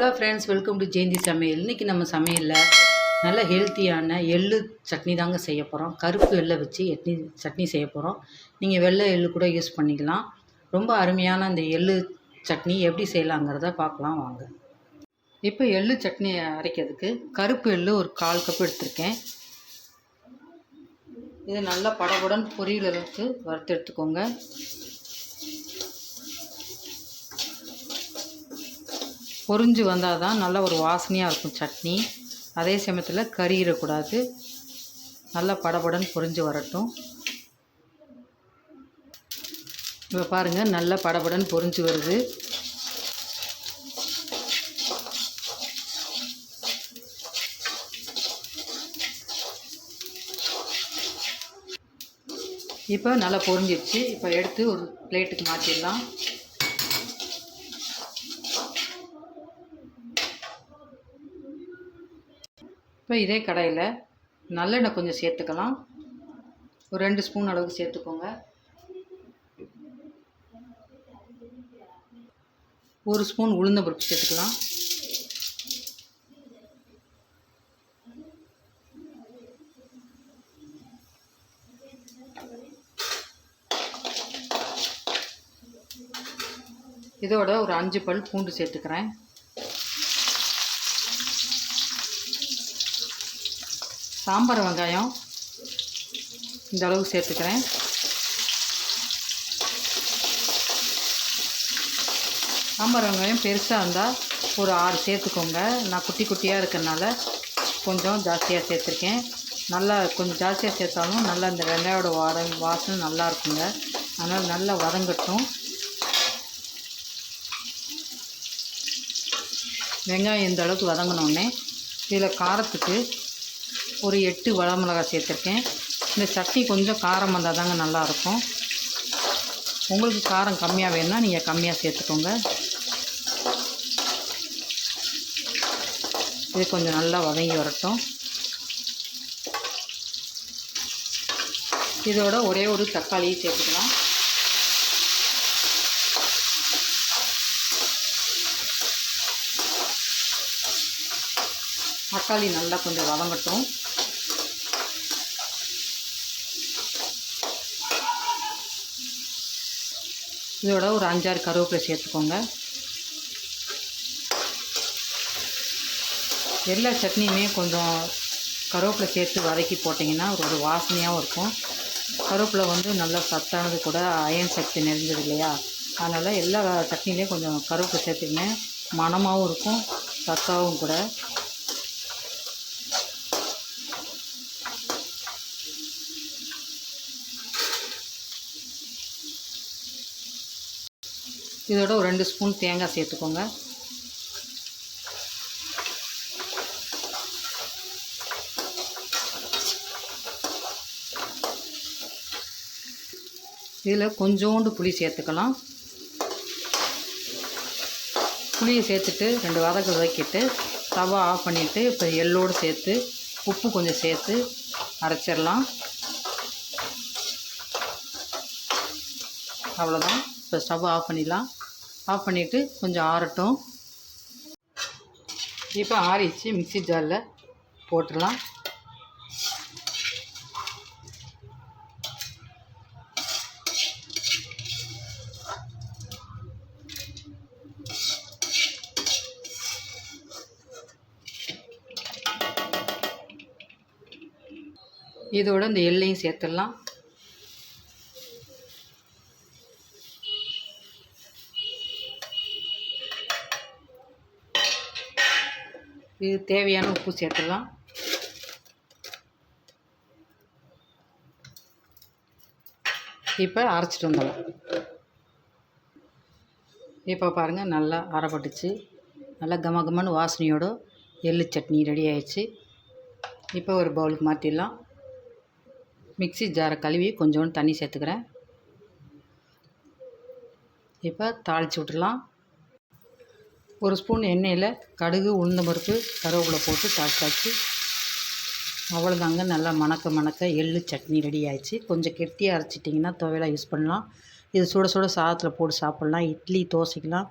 Hello friends welcome to Jayanthi சமையல் இன்றைக்கி நம்ம சமையலில் நல்ல ஹெல்த்தியான எள்ளு சட்னி தாங்க செய்ய போகிறோம் கருப்பு எள்ளை வச்சு எட்னி சட்னி செய்ய போகிறோம் நீங்கள் வெள்ளை எள்ளு கூட யூஸ் பண்ணிக்கலாம். ரொம்ப அருமையான அந்த எள்ளு சட்னி எப்படி செய்யலாங்கிறத பார்க்கலாம் வாங்க. இப்போ எள்ளு சட்னி அரைக்கிறதுக்கு கருப்பு எள்ளு ஒரு கால் கப் எடுத்திருக்கேன். இது நல்லா படகுடன் பொரியல் வறுத்து எடுத்துக்கோங்க. பொறிஞ்சு வந்தால் தான் நல்ல ஒரு வாசனையாக இருக்கும் சட்னி. அதே சமயத்தில் கறியிடக்கூடாது நல்லா படபடன் பொரிஞ்சு வரட்டும். இப்போ பாருங்கள் நல்லா படபடன் பொரிஞ்சு வருது. இப்போ நல்லா பொறிஞ்சிருச்சு. இப்போ எடுத்து ஒரு பிளேட்டுக்கு மாற்றிடலாம் இப்போ இதே கடையில் நல்லெண்ணெய் கொஞ்சம் சேர்த்துக்கலாம். ஒரு ரெண்டு ஸ்பூன் அளவுக்கு சேர்த்துக்கோங்க. ஒரு ஸ்பூன் உளுந்த பருப்பு சேர்த்துக்கலாம். இதோட ஒரு அஞ்சு பல் பூண்டு சேர்த்துக்கிறேன். சாம்பார் வெங்காயம் இந்த அளவு சேர்த்துக்கிறேன். சாம்பார் வெங்காயம் பெருசாக இருந்தால் ஒரு ஆறு சேர்த்துக்கோங்க. நான் குட்டி குட்டியாக இருக்கிறனால கொஞ்சம் ஜாஸ்தியாக சேர்த்துருக்கேன். நல்லா கொஞ்சம் ஜாஸ்தியாக சேர்த்தாலும் நல்லா இந்த வெங்காயோட வாட வாசனை நல்லா இருக்குங்க. அதனால் நல்லா வதங்கட்டும். வெங்காயம் இந்த அளவுக்கு வதங்கினோடனே இதில் காரத்துக்கு ஒரு எட்டு மிளகாய் சேர்த்துருக்கேன். இந்த சட்னி கொஞ்சம் காரம் வந்தால் தாங்க நல்லாயிருக்கும். உங்களுக்கு காரம் கம்மியாக வேணும்னா நீங்கள் கம்மியாக சேர்த்துக்கோங்க. இது கொஞ்சம் நல்லா வதங்கி வரட்டும். இதோட ஒரே ஒரு தக்காளியை சேர்த்துக்கலாம். தக்காளி நல்லா கொஞ்சம் வதங்கட்டும். இதோட ஒரு அஞ்சாறு கருவேப்பிலை சேர்த்துக்கோங்க. எல்லா சட்னியுமே கொஞ்சம் கருவேப்பிலை சேர்த்து வதக்கி போட்டிங்கன்னா ஒரு ஒரு வாசனையாகவும் இருக்கும். கருவேப்பிலை வந்து நல்லா சத்தானது கூட அயன் சக்தி நிறைஞ்சது இல்லையா? அதனால் எல்லா சட்னிலையும் கொஞ்சம் கருவேப்பிலை சேர்த்துக்கிங்க. மணமாகவும் இருக்கும் சத்தாகவும் கூட. இதோட ஒரு ரெண்டு ஸ்பூன் தேங்காய் சேர்த்துக்கோங்க. இதில் கொஞ்சோண்டு புளி சேர்த்துக்கலாம். புளியை சேர்த்துட்டு ரெண்டு வதக்கு வதக்கிட்டு தவா ஆஃப் பண்ணிவிட்டு இப்போ எள்ளோடு சேர்த்து உப்பு கொஞ்சம் சேர்த்து அரைச்சிடலாம். அவ்வளோதான். இப்போ ஸ்டவ் ஆஃப் பண்ணிடலாம். ஆஃப் பண்ணிவிட்டு கொஞ்சம் ஆறட்டும். இப்போ ஆறிச்சு மிக்ஸி ஜாரில் போட்டுடலாம். இதோட இந்த எல்லையும் சேர்த்துடலாம். இது தேவையான உப்பு சேர்த்துடலாம். இப்போ அரைச்சிட்டு வந்துடலாம். இப்போ பாருங்கள் நல்லா அரைப்பட்டுச்சு. நல்லா கம கமன்னு வாசனையோடு எள்ளு சட்னி ரெடி ஆயிடுச்சு. இப்போ ஒரு பவுலுக்கு மாற்றிடலாம் மிக்ஸி ஜாரை கழுவி கொஞ்சோண்டு தண்ணி சேர்த்துக்கிறேன். இப்போ தாளித்து விட்டுடலாம். ஒரு ஸ்பூன் எண்ணெயில் கடுகு உளுந்தம்பருப்பு கருவேப்பிலை போட்டு தாளிச்சாச்சு அவ்வளோதாங்க. நல்லா மணக்க மணக்க எள்ளு சட்னி ரெடி ஆயிடுச்சு. கொஞ்சம் கெட்டியாக அரைச்சிட்டிங்கன்னா துவையலாக யூஸ் பண்ணலாம். இது சுட சுட சாதத்தில் போட்டு சாப்பிட்லாம். இட்லி தோசைக்கெலாம்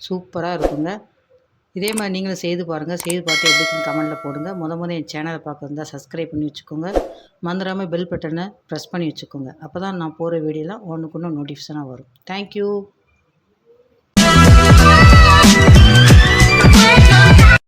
சூப்பராக இருக்குங்க. இதே மாதிரி நீங்களும் செய்து பாருங்கள் செய்து பார்த்து எப்படி கமெண்ட்டில் போடுங்க. முத முத என் சேனலை பார்க்குறதா சப்ஸ்கிரைப் பண்ணி வச்சுக்கோங்க. மறந்துடாமல் பெல் பட்டனை ப்ரெஸ் பண்ணி வச்சுக்கோங்க. அப்போ தான் நான் போகிற வீடியோலாம் ஒன்றுக்கு ஒன்று நோட்டிஃபிகேஷனாக வரும். தேங்க்யூ